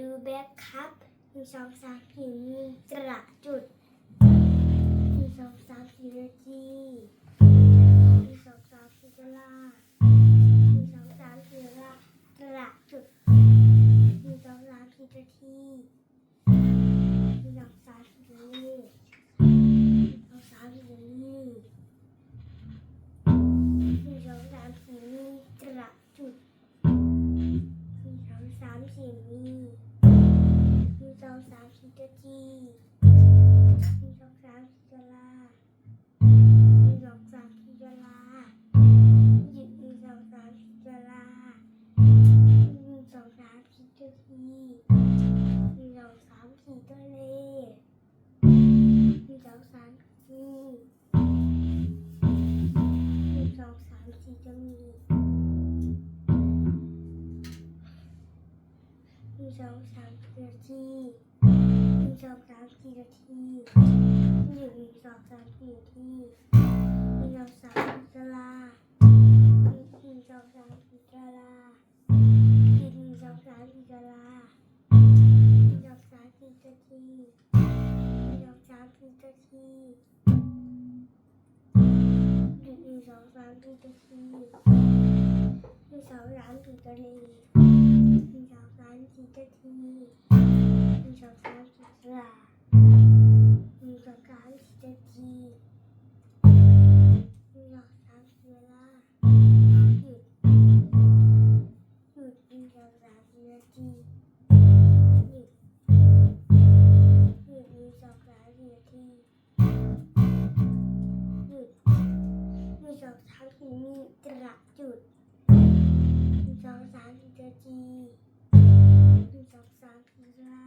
ดูแบ็คครับหนึ่งสองสามสี่มีกระจุดหนึ่งสองสามสี่นาทีหนึ่งสองสามสี่กระลา สองสามสี่ทะเลหนึ่งสองสามสี่หนึ่งสองสามสี่จะมีหนึ่งสองสามสี่นาทีหนึ่งสองสามสี่นาทีหนึ่งสองสามสี่นาทีหนึ่งสองสามสี่ตารางหนึ่งสองสามสี่ตารา หนึ่งสองสามสี่กะลาหนึ่งสองสามสี่ตะทีหนึ่งสองสามสี่ตะทีหนึ่งสองสามสี่ตะทีหนึ่งสองสามสี่ตะทีหนึ่งสองสามสี่ตะที หนึ่ง